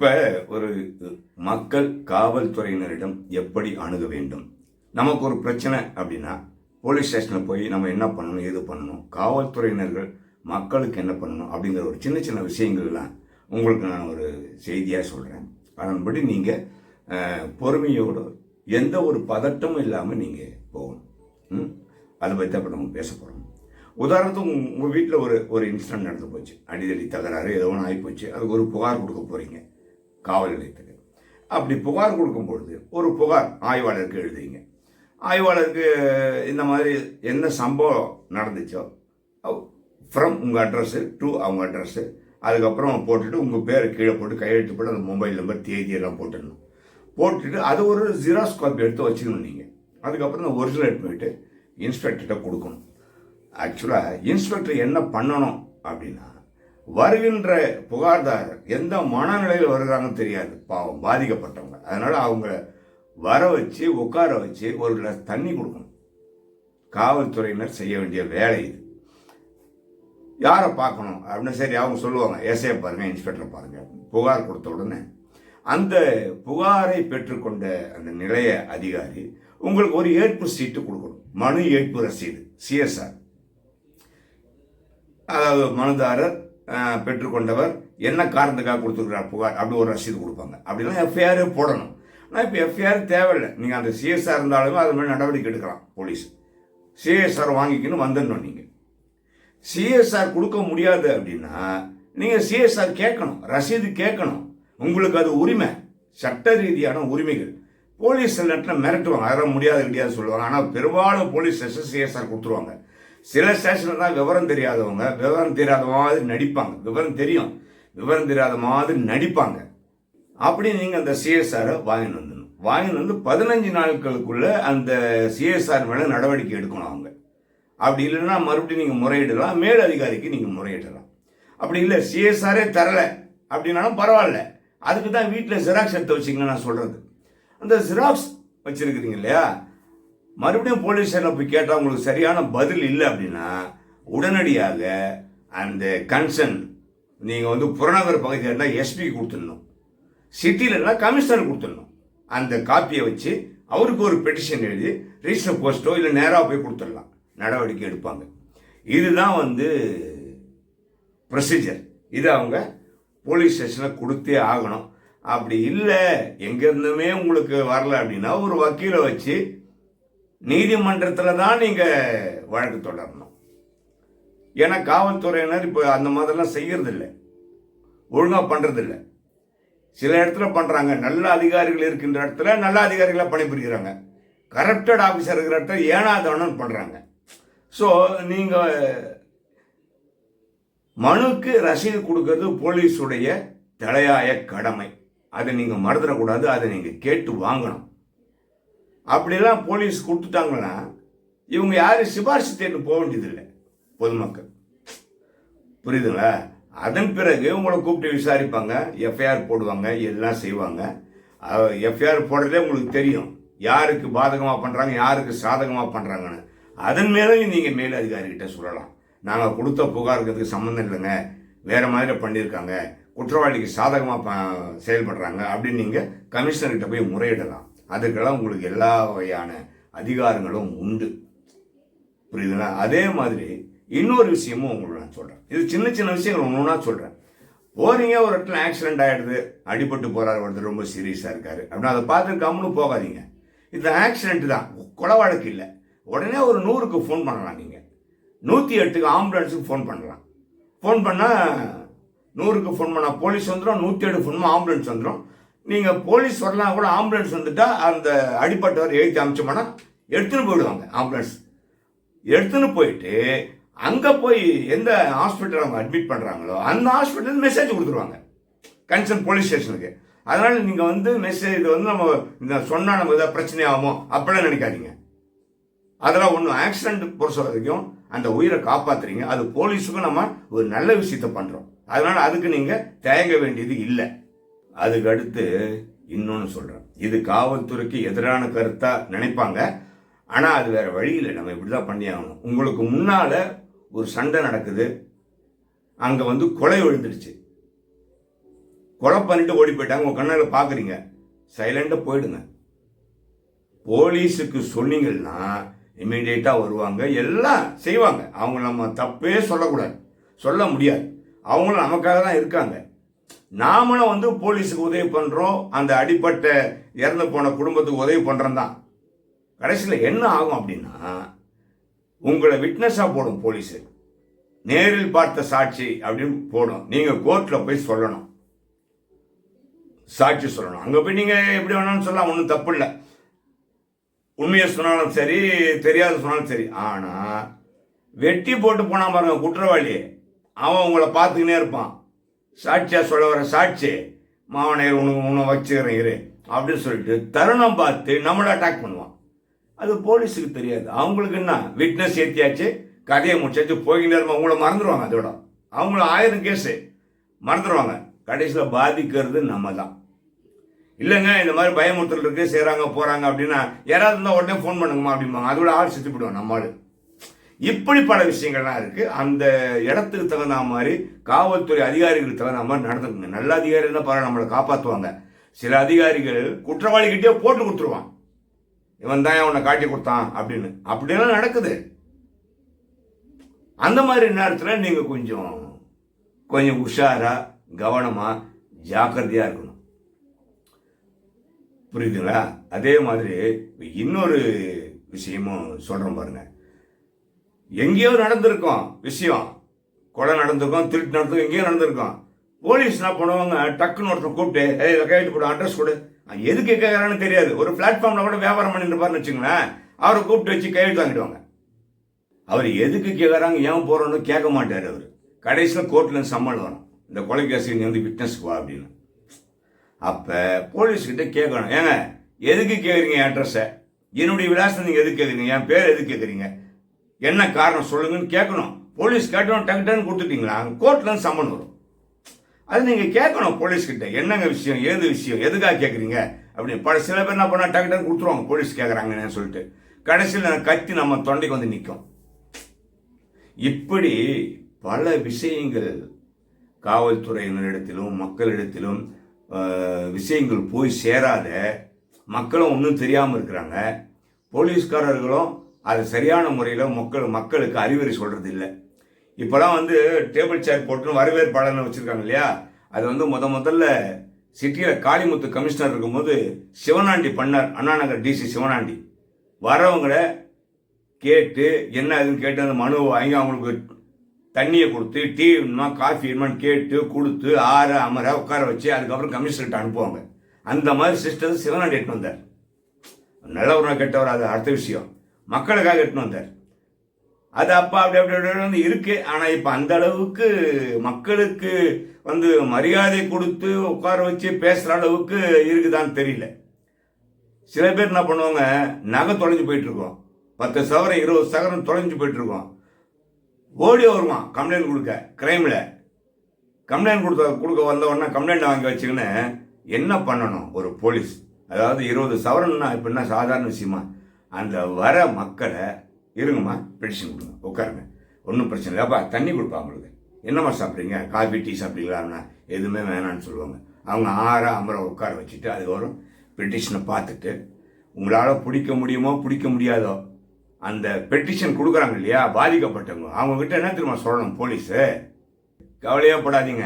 இப்போ ஒரு மக்கள் காவல்துறையினரிடம் எப்படி அணுக வேண்டும்? நமக்கு ஒரு பிரச்சனை அப்படின்னா போலீஸ் ஸ்டேஷனில் போய் நம்ம என்ன பண்ணணும் ஏது பண்ணணும்? காவல்துறையினர்கள் மக்களுக்கு என்ன பண்ணணும்? அப்படிங்கிற ஒரு சின்ன சின்ன விஷயங்கள்லாம் உங்களுக்கு நான் ஒரு செய்தியாக சொல்கிறேன் அதன்படி நீங்கள் பொறுமையோடு எந்த ஒரு பதட்டமும் இல்லாமல் நீங்கள் போகணும். ம்? அதை பற்றி தான் இப்போ நம்ம பேச போகிறோம் உதாரணத்துக்கு உங்கள் வீட்டில் ஒரு ஒரு இன்சிடென்ட் நடந்து போச்சு. அடிதடி தகராறு ஏதோ ஒன்று ஆகிப்போச்சு அதுக்கு ஒரு புகார் கொடுக்க போகிறீங்க காவல் நிலையத்துக்கு. அப்படி புகார் கொடுக்கும் பொழுது ஒரு புகார் ஆய்வாளருக்கு எழுதிங்க ஆய்வாளருக்கு இந்த மாதிரி என்ன சம்பவம் நடந்துச்சோ ஃப்ரம் உங்கள் அட்ரஸ்ஸு டு அவங்க அட்ரஸ்ஸு அதுக்கப்புறம் போட்டுட்டு உங்கள் பேரை கீழே போட்டு கையெழுத்து போட்டு அந்த மொபைல் நம்பர் தேதி எல்லாம் போட்டுடணும். போட்டுட்டு அது ஒரு ஜெராக்ஸ் காப்பி எடுத்து வச்சுக்கணும் நீங்கள் அதுக்கப்புறம் இந்த ஒரிஜினல் எடுத்து போயிட்டு இன்ஸ்பெக்டர்கிட்ட கொடுக்கணும். ஆக்சுவலாக இன்ஸ்பெக்டர் என்ன பண்ணணும் அப்படின்னா வருகின்ற புகார்தாரர் எந்த மனநிலையில் வருகிறாங்கன்னு தெரியாது. பாவம் பாதிக்கப்பட்டவங்க. அதனால் அவங்கள வர வச்சு உட்கார வச்சு ஒரு கிளாஸ் தண்ணி கொடுக்கணும். காவல்துறையினர் செய்ய வேண்டிய வேலை இது. யாரை பார்க்கணும்? அப்படின்னு சரி அவங்க சொல்லுவாங்க எஸ்ஐ பாருங்க இன்ஸ்பெக்டர் பாருங்க. புகார் கொடுத்த உடனே அந்த புகாரை பெற்றுக்கொண்ட அந்த நிலைய அதிகாரி உங்களுக்கு ஒரு ஏற்பு சீட்டு கொடுக்கணும். மனு ஏற்பு ரசீது சிஎஸ்ஆர் அதாவது மனுதாரர் பெற்றுக்கொண்டவர். என்ன காரணத்துக்காக கொடுத்துருக்கிறார்? புகார். அப்படி ஒரு ரசீது கொடுப்பாங்க. அப்படிலாம் எஃப்ஐஆரே போடணும். ஆனால் இப்போ எஃப்ஐஆர் தேவையில்லை. நீங்கள் அந்த சிஎஸ்ஆர் இருந்தாலுமே அது மாதிரி நடவடிக்கை எடுக்கலாம் போலீஸ். சிஎஸ்ஆர் வாங்கிக்கணும் வந்துடணும் நீங்கள் சிஎஸ்ஆர் கொடுக்க முடியாது அப்படின்னா நீங்கள் சிஎஸ்ஆர் கேட்கணும். ரசீது கேட்கணும். உங்களுக்கு அது உரிமை. சட்ட ரீதியான உரிமைகள். போலீஸ் சில மிரட்டுவாங்க. அதெல்லாம் முடியாது கிடையாது சொல்லுவாங்க. ஆனால் பெரும்பாலும் போலீஸ் எஸ்எஸ்சிஎஸ்ஆர் சிஎஸ்ஆர் கொடுத்துருவாங்க. சில ஸ்டேஷனில் தான் விவரம் தெரியாதவங்க விவரம் தெரியாத மாதிரி நடிப்பாங்க. விவரம் தெரியும். விவரம் தெரியாத மாதிரி நடிப்பாங்க. அப்படி நீங்கள் அந்த சிஎஸ்ஆரை வாங்கிட்டு வந்துடணும். வாங்கிட்டு வந்து பதினஞ்சு நாட்களுக்குள்ளே அந்த சிஎஸ்ஆர் மேலே நடவடிக்கை எடுக்கணும் அவங்க. அப்படி இல்லைன்னா மறுபடியும் நீங்கள் முறையிடலாம். மேல் அதிகாரிக்கு நீங்கள் முறையிடலாம். அப்படி இல்லை சிஎஸ்ஆரே தரல அப்படின்னாலும் பரவாயில்ல. அதுக்கு தான் வீட்டில் ஜெராக்ஸ் எடுத்து வச்சிங்கன்னு நான் சொல்கிறது அந்த ஜெராக்ஸ் வச்சுருக்குறீங்க இல்லையா? மறுபடியும் போலீஸ் ஸ்டேஷனில் போய் கேட்டால் உங்களுக்கு சரியான பதில் இல்லை அப்படின்னா உடனடியாக அந்த கன்சர்ன் நீங்கள் வந்து புறநகர் பகுதியில் இருந்தால் எஸ்பி கொடுத்துடணும். சிட்டியில் இருந்தால் கமிஷனர் கொடுத்துடணும். அந்த காப்பியை வச்சு அவருக்கு ஒரு பெட்டிஷன் எழுதி ரிஜிஸ்டர் போஸ்ட்டோ இல்லை நேராக போய் கொடுத்துடலாம். நடவடிக்கை எடுப்பாங்க. இதுதான் வந்து ப்ரொசீஜர் இது அவங்க போலீஸ் ஸ்டேஷனில் கொடுத்தே ஆகணும். அப்படி இல்லை எங்கேருந்துமே உங்களுக்கு வரல அப்படின்னா ஒரு வக்கீலை வச்சு நீதிமன்றத்தில் தான் நீங்கள் வழக்கு தொடரணும். ஏன்னா காவல்துறையினர் இப்போ அந்த மாதிரிலாம் செய்கிறதில்ல ஒழுங்காக பண்ணுறதில்ல சில இடத்துல பண்ணுறாங்க நல்ல அதிகாரிகள் இருக்கின்ற இடத்துல நல்ல அதிகாரிகளாக பணிபுரிகிறாங்க. கரப்டட் ஆஃபீஸர் இருக்கிற இடத்துல ஏனாதவனன் பண்ணுறாங்க ஸோ நீங்கள் மனுக்கு ரசீது கொடுக்கறது போலீஸுடைய தலையாய கடமை. அதை நீங்கள் மறந்துடக்கூடாது. அதை நீங்கள் கேட்டு வாங்கணும். அப்படிலாம் போலீஸ் கொடுத்துட்டாங்கன்னா இவங்க யாரும் சிபாரிசு தேடி போக வேண்டியதில்லை பொதுமக்கள். புரியுதுங்களா? அதன் பிறகு உங்களை கூப்பிட்டு விசாரிப்பாங்க எஃப்ஐஆர் போடுவாங்க எல்லாம் செய்வாங்க. எஃப்ஐஆர் போடுறதே உங்களுக்கு தெரியும். யாருக்கு பாதகமாக பண்ணுறாங்க யாருக்கு சாதகமாக பண்ணுறாங்கன்னு அதன் மேலேயும் நீங்கள் மேல் அதிகாரிகிட்ட சொல்லலாம். நாங்கள் கொடுத்த புகாருக்கிறதுக்கு சம்மந்தம் இல்லைங்க. வேறு மாதிரி பண்ணியிருக்காங்க. குற்றவாளிக்கு சாதகமாக செயல்படுறாங்க அப்படின்னு நீங்கள் கமிஷனர்கிட்ட போய் முறையிடலாம். அதுக்கெல்லாம் உங்களுக்கு எல்லா வகையான அதிகாரங்களும் உண்டு. புரியுதுங்களா? அதே மாதிரி இன்னொரு விஷயமும் உங்களுக்கு நான் சொல்கிறேன் இது சின்ன சின்ன விஷயங்கள் ஒன்று ஒன்றா சொல்கிறேன் போறீங்க ஒரு இடத்துல ஆக்சிடென்ட் ஆகிடுது அடிபட்டு போகிறார் ஒருத்தர் ரொம்ப சீரியஸாக இருக்கார். அப்படின்னா அதை பார்த்து கம்முன்னு போகாதீங்க. இந்த ஆக்சிடென்ட் தான். கொலை வழக்கு இல்லை. உடனே ஒரு நூறுக்கு ஃபோன் பண்ணலாம் நீங்கள் நூற்றி எட்டுக்கு ஆம்புலன்ஸுக்கு ஃபோன் பண்ணலாம். ஃபோன் பண்ணால் நூறுக்கு ஃபோன் பண்ணால் போலீஸ் வந்துடும் நூற்றி எட்டு ஃபோன் ஆம்புலன்ஸ் வந்துடும் நீங்கள் போலீஸ் வரலாம் கூட ஆம்புலன்ஸ் வந்துட்டால் அந்த அடிப்பட்டவர் எழுதி அமிச்சோம்னா எடுத்துன்னு போயிடுவாங்க ஆம்புலன்ஸ். எடுத்துன்னு போயிட்டு அங்கே போய் எந்த ஹாஸ்பிட்டல் அவங்க அட்மிட் பண்ணுறாங்களோ அந்த ஹாஸ்பிட்டல் மெசேஜ் கொடுத்துருவாங்க கன்சர்ன் போலீஸ் ஸ்டேஷனுக்கு. அதனால் நீங்கள் வந்து மெசேஜ் இது வந்து நம்ம இந்த சொன்னால் நம்ம ஏதாவது பிரச்சனை ஆகுமோ அப்படிலாம் நினைக்காதீங்க. அதெல்லாம் ஒன்றும் ஆக்சிடென்ட் பொறுத்த வரைக்கும் அந்த உயிரை காப்பாற்றுறீங்க அது போலீஸுக்கும் நம்ம ஒரு நல்ல விஷயத்த பண்ணுறோம் அதனால் அதுக்கு நீங்கள் தயங்க வேண்டியது இல்லை. அதுக்கு அடுத்து இன்னொன்று சொல்கிறேன் இது காவல்துறைக்கு எதிரான கருத்தாக நினைப்பாங்க. ஆனால் அது வேறு வழியில் நம்ம இப்படி தான் பண்ணி ஆகணும். உங்களுக்கு முன்னால் ஒரு சண்டை நடக்குது. அங்கே வந்து கொலை விழுந்துடுச்சு கொலை பண்ணிட்டு ஓடி போயிட்டாங்க. உங்கள் கண்ணில் பார்க்குறீங்க சைலண்டாக போயிடுங்க. போலீஸுக்கு சொன்னீங்கன்னா இமீடியட்டாக வருவாங்க. எல்லாம் செய்வாங்க. அவங்க நம்ம தப்பே சொல்லக்கூடாது. சொல்ல முடியாது. அவங்களும் நமக்காக தான் இருக்காங்க. நாமளும் வந்து போலீஸுக்கு உதவி பண்ணுறோம் அந்த அடிப்பட்ட இறந்து போன குடும்பத்துக்கு உதவி பண்ணுறோம் தான் கடைசியில் என்ன ஆகும் அப்படின்னா உங்களை விட்னஸாக போடும் போலீஸு. நேரில் பார்த்த சாட்சி அப்படின்னு போடும். நீங்கள் கோர்ட்டில் போய் சொல்லணும். சாட்சி சொல்லணும். அங்கே போய் நீங்கள் எப்படி வேணாலும் சொல்லலாம். ஒன்றும் தப்பு இல்லை. உண்மையை சொன்னாலும் சரி தெரியாத சொன்னாலும் சரி. ஆனால் வெட்டி போட்டு போனால் பாருங்க குற்றவாளி. அவன் உங்களை பார்த்துக்கினே இருப்பான். சாட்சியாக சொல்ல வர சாட்சி மாவனையர் உனக்கு உன்னை வச்சுக்கிறேன் இரு அப்படின்னு சொல்லிட்டு தருணம் பார்த்து நம்மளை அட்டாக் பண்ணுவான். அது போலீஸுக்கு தெரியாது. அவங்களுக்கு என்ன? விட்னஸ் ஏற்றியாச்சு கதையை முடிச்சாச்சு போய்கிட்டே அவங்கள மறந்துடுவாங்க அதோட. அவங்கள ஆயிரம் கேஸு மறந்துடுவாங்க கடைசியில் பாதிக்கிறது நம்ம தான். இல்லைங்க இந்த மாதிரி பயமுறுத்தல் இருக்குது செய்கிறாங்க போகிறாங்க அப்படின்னா யாராவது இருந்தால் உடனே ஃபோன் பண்ணுங்கம்மா அப்படிம்பாங்க. அதோட ஆள் செத்து போயிடுவோம் நம்மளால் இப்படி பல விஷயங்கள்லாம் இருக்கு. அந்த இடத்துக்கு தகுந்த மாதிரி காவல்துறை அதிகாரிகளுக்கு தகுந்த மாதிரி நடந்துக்குங்க. நல்ல அதிகாரி இருந்தால் பரவாயில்ல நம்மளை காப்பாற்றுவாங்க சில அதிகாரிகள் குற்றவாளிகிட்டே போட்டு கொடுத்துருவான். இவன் தான் அவனை காட்டி கொடுத்தான் அப்படின்னு. அப்படியெல்லாம் நடக்குது. அந்த மாதிரி நேரத்தில் நீங்கள் கொஞ்சம் கொஞ்சம் உஷாராக கவனமாக ஜாக்கிரதையாக இருக்கணும். புரியுதுங்களா? அதே மாதிரி இன்னொரு விஷயமும் சொல்கிறோம் பாருங்கள் எங்கேயோ நடந்திருக்கும் விஷயம். கொலை நடந்திருக்கும் திருட்டு நடந்திருக்கும் எங்கேயோ நடந்திருக்கும். போலீஸ் என்ன பண்ணுவாங்க டக்குன்னு ஒருத்தர் கூப்பிட்டு ஏய் இதை கையெழுத்து போடு அட்ரஸ் கொடு. எதுக்கு கேட்கறான்னு தெரியாது. ஒரு பிளாட்ஃபார்ம்ல கூட வியாபாரம் பண்ணிட்டு வச்சுங்களேன் அவரை கூப்பிட்டு வச்சு கையெழுத்து வாங்கிடுவாங்க. அவர் எதுக்கு கேட்குறாங்க ஏன் போகிறோன்னு கேட்க மாட்டார் அவர். கடைசியில் கோர்ட்டில் சம்மன் வரும். இந்த கொலை நீ வந்து விட்னஸ் வா அப்படின்னு. அப்போ போலீஸ்கிட்ட கேட்கணும். ஏங்க எதுக்கு கேட்குறீங்க அட்ரஸை என்னுடைய விலாசம் நீங்கள் எதுக்கு கேட்குறீங்க என் பேர் எதுக்கு கேட்குறீங்க என்ன காரணம் சொல்லுங்கன்னு கேட்கணும். போலீஸ் கேட்டோம் டக்கு டக்குன்னு கொடுத்துட்டீங்களா கோர்ட்லேருந்து சம்மன் வரும். அது நீங்கள் கேட்கணும் போலீஸ்கிட்ட. என்னங்க விஷயம்? ஏது விஷயம்? எதுக்காக கேட்குறீங்க அப்படின்னு. பல சில பேர் என்ன பண்ணால் டக்கு டக்கு கொடுத்துருவாங்க. போலீஸ் கேட்குறாங்கன்னு சொல்லிட்டு. கடைசியில் கத்தி நம்ம தொண்டைக்கு வந்து நிற்கும் இப்படி பல விஷயங்கள் காவல்துறையினரிடத்திலும் மக்களிடத்திலும் விஷயங்கள் போய் சேராத மக்களும் ஒன்றும் தெரியாமல் இருக்கிறாங்க. போலீஸ்காரர்களும் அது சரியான முறையில் மக்கள் மக்களுக்கு அறிவுரை சொல்கிறது இல்லை இப்போலாம் வந்து டேபிள் சேர் போட்டு வரவேற்பாளர்னு வச்சுருக்காங்க இல்லையா? அது வந்து முத முதல்ல சிட்டியில் காளிமுத்து கமிஷனர் இருக்கும்போது சிவனாண்டி பண்ணார் அண்ணாநகர் டிசி சிவனாண்டி. வரவங்களை கேட்டு என்ன அதுன்னு கேட்டு அந்த மனுவை வாங்கி அவங்களுக்கு தண்ணியை கொடுத்து டீ வேணுமா காஃபி வேணுமான்னு கேட்டு கொடுத்து ஆற அமர உட்கார வச்சு அதுக்கப்புறம் கமிஷனர்கிட்ட அனுப்புவாங்க. அந்த மாதிரி சிஸ்டர் சிவனாண்டி எட்டு வந்தார். நல்லவரா கெட்டவர் அது அடுத்த விஷயம். மக்களுக்காக எட்டுன்னு வந்தார். அது அப்போ அப்படி அப்படி அப்படி வந்து இருக்கு. ஆனால் இப்போ அந்த அளவுக்கு மக்களுக்கு வந்து மரியாதை கொடுத்து உட்கார வச்சு பேசுகிற அளவுக்கு இருக்குதான்னு தெரியல. சில பேர் என்ன பண்ணுவாங்க நகை தொலைஞ்சு போயிட்டுருக்கோம் பத்து சவரம் இருபது சவரம் தொலைஞ்சு போயிட்டுருக்கோம் ஓடி வருவான் கம்ப்ளைண்ட் கொடுக்க கிரைமில். கம்ப்ளைண்ட் கொடுத்த கொடுக்க வந்த உடனே கம்ப்ளைண்ட் வாங்கி வச்சுக்கின்னு என்ன பண்ணணும் ஒரு போலீஸ்? அதாவது இருபது சவரன்னா இப்போ என்ன சாதாரண விஷயமா? அந்த வர மக்களை இருங்கம்மா பெடிஷன் கொடுங்க உட்காருங்க. ஒன்றும் பிரச்சனை இல்லை. அப்பா தண்ணி கொடுப்பா உங்களுக்கு என்னம்மா சாப்பிட்றீங்க? காஃபி டீ சாப்பிட்றீங்களான்னா எதுவுமே வேணான்னு சொல்லுவாங்க. அவங்க ஆற அமர உட்கார வச்சுட்டு அதுக்கப்புறம் பெட்டிஷனை பார்த்துட்டு உங்களால் பிடிக்க முடியுமோ பிடிக்க முடியாதோ அந்த பெட்டிஷன் கொடுக்குறாங்க இல்லையா பாதிக்கப்பட்டவங்க அவங்கக்கிட்ட என்ன திரும்ப சொல்லணும் போலீஸு கவலையே படாதீங்க.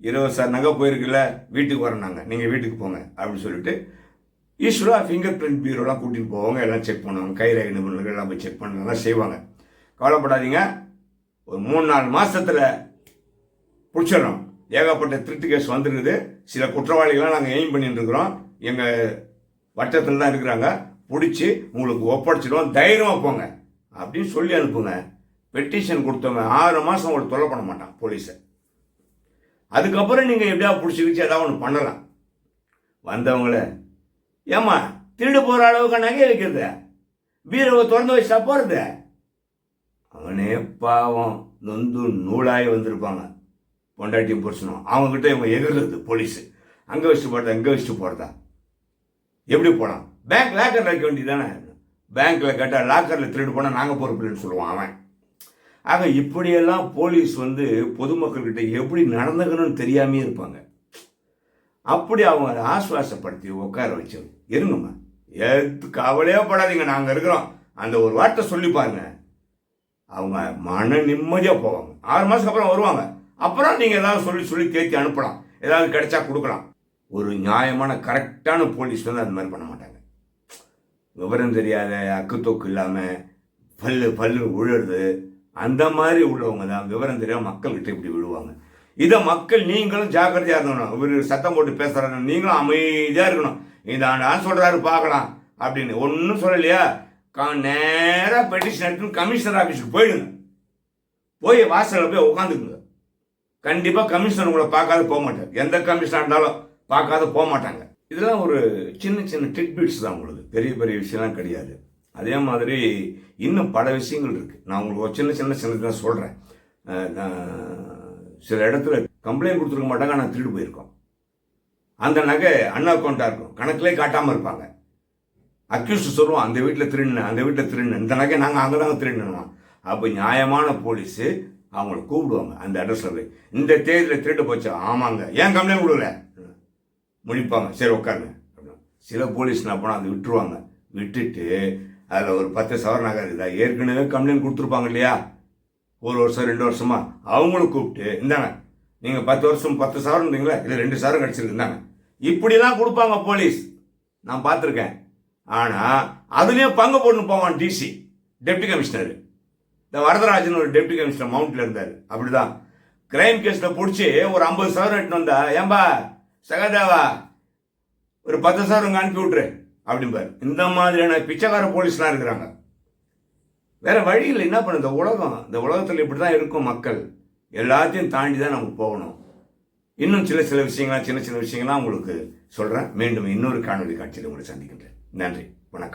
இருபது சார் நகை போயிருக்குல்ல வீட்டுக்கு வரேன் நாங்கள் நீங்கள் வீட்டுக்கு போங்க அப்படின்னு சொல்லிட்டு ஈஸ்வரா ஃபிங்கர் பிரிண்ட் பியூரோலாம் கூட்டிகிட்டு போவாங்க. எல்லாம் செக் பண்ணுவாங்க. கைரேகை நிபுணர்கள் எல்லாம் போய் செக் பண்ண எல்லாம் செய்வாங்க. கவலைப்படாதீங்க. ஒரு மூணு நாலு மாதத்தில் பிடிச்சிடணும். ஏகப்பட்ட திருட்டு கேஸ் வந்துருக்குது. சில குற்றவாளிகள்லாம் நாங்கள் எய்ம் பண்ணிட்டு இருக்கிறோம். எங்கள் வட்டத்தில் தான் இருக்கிறாங்க. பிடிச்சி உங்களுக்கு ஒப்படைச்சிடுவோம். தைரியமாக போங்க. அப்படின்னு சொல்லி அனுப்புங்க. பெட்டிஷன் கொடுத்தவங்க ஆறு மாதம் உங்களுக்கு தொல்லை பண்ண மாட்டான் போலீஸை அதுக்கப்புறம் நீங்கள் எப்படியா பிடிச்சிக்கிச்சு ஏதாவது ஒன்று பண்ணலாம். வந்தவங்கள ஏம்மா திருடு போகிற அளவுக்கு நகை வைக்கிறது பீரவை திறந்து வச்சா போகிறது அவனே பாவம் நொந்து நூலாகி வந்திருப்பாங்க. பொண்டாட்டியும் புரிசனும் அவங்ககிட்ட இவங்க எகிறுறது போலீஸு அங்கே வச்சுட்டு போகிறதா இங்கே வச்சுட்டு போகிறதா எப்படி போகலாம் பேங்க் லாக்கரில் வைக்க வேண்டியதானே பேங்க்கில் கேட்டால் லாக்கரில் திருடு போனால் நாங்கள் பொறுப்பில்லைன்னு சொல்லுவான் அவன். ஆக இப்படியெல்லாம் போலீஸ் வந்து பொதுமக்கள்கிட்ட எப்படி நடந்துக்கணும்னு தெரியாமே இருப்பாங்க. அப்படி அவங்க ஆசுவாசப்படுத்தி உட்கார வச்சு இருங்கம்மா எது கவலையே படாதீங்க நாங்கள் இருக்கிறோம். அந்த ஒரு வார்த்தை சொல்லி பாருங்க. அவங்க மன நிம்மதியாக போவாங்க. ஆறு மாதத்துக்கு அப்புறம் வருவாங்க. அப்புறம் நீங்கள் ஏதாவது சொல்லி சொல்லி தேத்தி அனுப்பலாம். ஏதாவது கிடைச்சா கொடுக்கலாம். ஒரு நியாயமான கரெக்டான போலீஸ் வந்து அந்த மாதிரி பண்ண மாட்டாங்க. விவரம் தெரியாத அக்குத்தொக்கு இல்லாமல் பல்லு பல்லு விழுறது அந்த மாதிரி உள்ளவங்க தான். விவரம் தெரியாமல் மக்கள்கிட்ட இப்படி விழுவாங்க. இதை மக்கள் நீங்களும் ஜாக்கிரதையாக இருக்கணும். இவர் சத்தம் போட்டு பேசுகிறாங்க நீங்களும் அமைதியாக இருக்கணும். இந்த நான் சொல்கிறாரு பார்க்கலாம் அப்படின்னு. ஒன்றும் சொல்லலையா? நேராக பெட்டிஷன் எடுத்து கமிஷனர் ஆஃபீஸுக்கு போயிடுங்க. போய் வாசலில் போய் உட்காந்துக்குங்க கண்டிப்பாக கமிஷனர் உங்களை பார்க்காத போக மாட்டார். எந்த கமிஷனாக இருந்தாலும் பார்க்காத போக மாட்டாங்க. இதெல்லாம் ஒரு சின்ன சின்ன டிட்பிட்ஸ் தான் உங்களுக்கு. பெரிய பெரிய விஷயம்லாம் கிடையாது. அதே மாதிரி இன்னும் பல விஷயங்கள் இருக்குது நான் உங்களுக்கு ஒரு சின்ன சின்ன சின்ன சொல்கிறேன் சில இடத்துல கம்ப்ளைண்ட் கொடுத்துருக்க மாட்டாங்க ஆனால் திருடு போயிருக்கோம். அந்த நகை அண்ணா அக்கௌண்ட்டாக இருக்கும். கணக்கிலே காட்டாமல் இருப்பாங்க. அக்யூஸ்ட் சொல்லுவோம் அந்த வீட்டில் திருடினேன் அந்த வீட்டில் திருடினேன் இந்த நகை நாங்கள் அங்கே தாங்க திருடினோம். அப்போ நியாயமான போலீஸு அவங்கள கூப்பிடுவாங்க அந்த அட்ரஸில் போய். இந்த தேதியில் திருட்டு போச்சு? ஆமாங்க. ஏன் கம்ப்ளைண்ட் கொடுக்கல? முடிப்பாங்க சரி உட்காருங்க. அப்படின்னா. சில போலீஸ் என்ன போனால் அதை விட்டுருவாங்க. விட்டுட்டு அதில் ஒரு பத்து சவர நகை இருக்குதா? ஏற்கனவே கம்ப்ளைண்ட் கொடுத்துருப்பாங்க இல்லையா? ஒரு வருஷம் ரெண்டு வருஷமா அவங்களும் கூப்பிட்டு இந்தாங்க நீங்கள் பத்து வருஷம் பத்து சவரம் இருந்தீங்களா? இல்லை ரெண்டு சாரம் கிடச்சிருந்தாங்க இப்படிலாம் கொடுப்பாங்க போலீஸ். நான் பார்த்துருக்கேன். ஆனால் அதுலேயும் பங்கு போட்டுன்னு போவான் டிசி டெப்டி கமிஷனர் இந்த வரதராஜன் ஒரு டெப்டி கமிஷனர் மவுண்டில் இருந்தார். அப்படிதான். கிரைம் கேஸில் பிடிச்சி ஒரு ஐம்பது சவரம் எடுத்துன்னு வந்தா ஏம்பா சகதேவா ஒரு பத்து சவரம் அனுப்பி விட்ரு அப்படிம்பார். இந்த மாதிரியான பிச்சைக்கார போலீஸ்லாம் இருக்கிறாங்க. வேற வழி இல்லை. என்ன பண்ணு? இந்த உலகம். இந்த உலகத்தில் இப்படி தான் இருக்கும் மக்கள். எல்லாத்தையும் தாண்டி தான் நம்ம போகணும். இன்னும் சில சில விஷயங்கள்லாம் சின்ன சின்ன விஷயங்கள்லாம் உங்களுக்கு சொல்கிறேன் மீண்டும் இன்னொரு காணொலி காட்சியில் உங்களை சந்திக்கின்றேன். நன்றி. வணக்கம்.